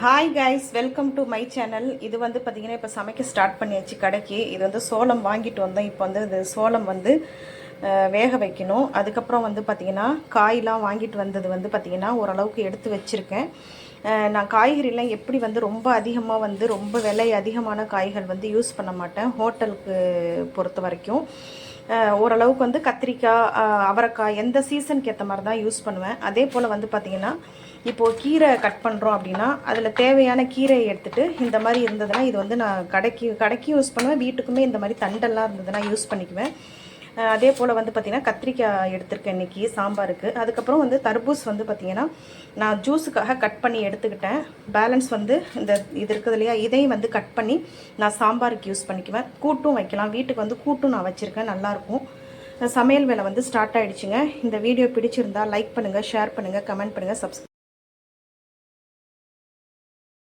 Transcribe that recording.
Hi guys welcome to my channel இது வந்து பார்த்தீங்கன்னா இப்போ சமைக்க ஸ்டார்ட் பண்ணியாச்சு கடைக்கு. இது வந்து சோளம் வாங்கிட்டு வந்தோம். இப்போ வந்து இந்த சோளம் வந்து வேக வைக்கணும். அதுக்கப்புறம் வந்து பார்த்தீங்கன்னா காயெலாம் வாங்கிட்டு வந்தது வந்து பார்த்தீங்கன்னா ஓரளவுக்கு எடுத்து வச்சுருக்கேன். நான் காய்கறிலாம் எப்படி வந்து ரொம்ப அதிகமாக வந்து ரொம்ப விலை அதிகமான காய்கள் வந்து யூஸ் பண்ண மாட்டேன். ஹோட்டலுக்கு பொறுத்த வரைக்கும். ஓரளவுக்கு வந்து கத்திரிக்காய் அவரைக்காய் எந்த சீசனுக்கு ஏற்ற மாதிரி தான் யூஸ் பண்ணுவேன். அதே போல் வந்து பார்த்திங்கன்னா இப்போது கீரை கட் பண்ணுறோம் அப்படின்னா அதில் தேவையான கீரையை எடுத்துகிட்டு இந்த மாதிரி இருந்ததுன்னா இது வந்து நான் கடைக்கு கடைக்கு யூஸ் பண்ணுவேன். வீட்டுக்குமே இந்த மாதிரி தண்டெல்லாம் இருந்ததுன்னா யூஸ் பண்ணிக்குவேன். அதே போல் வந்து பார்த்திங்கன்னா கத்திரிக்காய் எடுத்திருக்கேன் இன்றைக்கி சாம்பாருக்கு. அதுக்கப்புறம் வந்து தர்பூஸ் வந்து பார்த்திங்கன்னா நான் ஜூஸுக்காக கட் பண்ணி எடுத்துக்கிட்டேன். பேலன்ஸ் வந்து இந்த இது இருக்குது இல்லையா இதையும் வந்து கட் பண்ணி நான் சாம்பாருக்கு யூஸ் பண்ணிக்குவேன். கூட்டும் வைக்கலாம். வீட்டுக்கு வந்து கூட்டும் நான் வச்சுருக்கேன். நல்லாயிருக்கும் சமையல் வேலை வந்து ஸ்டார்ட் ஆகிடுச்சுங்க இந்த வீடியோ பிடிச்சிருந்தா லைக் பண்ணுங்கள் ஷேர் பண்ணுங்கள் கமெண்ட் பண்ணுங்கள் சப்ஸ்கிரைப்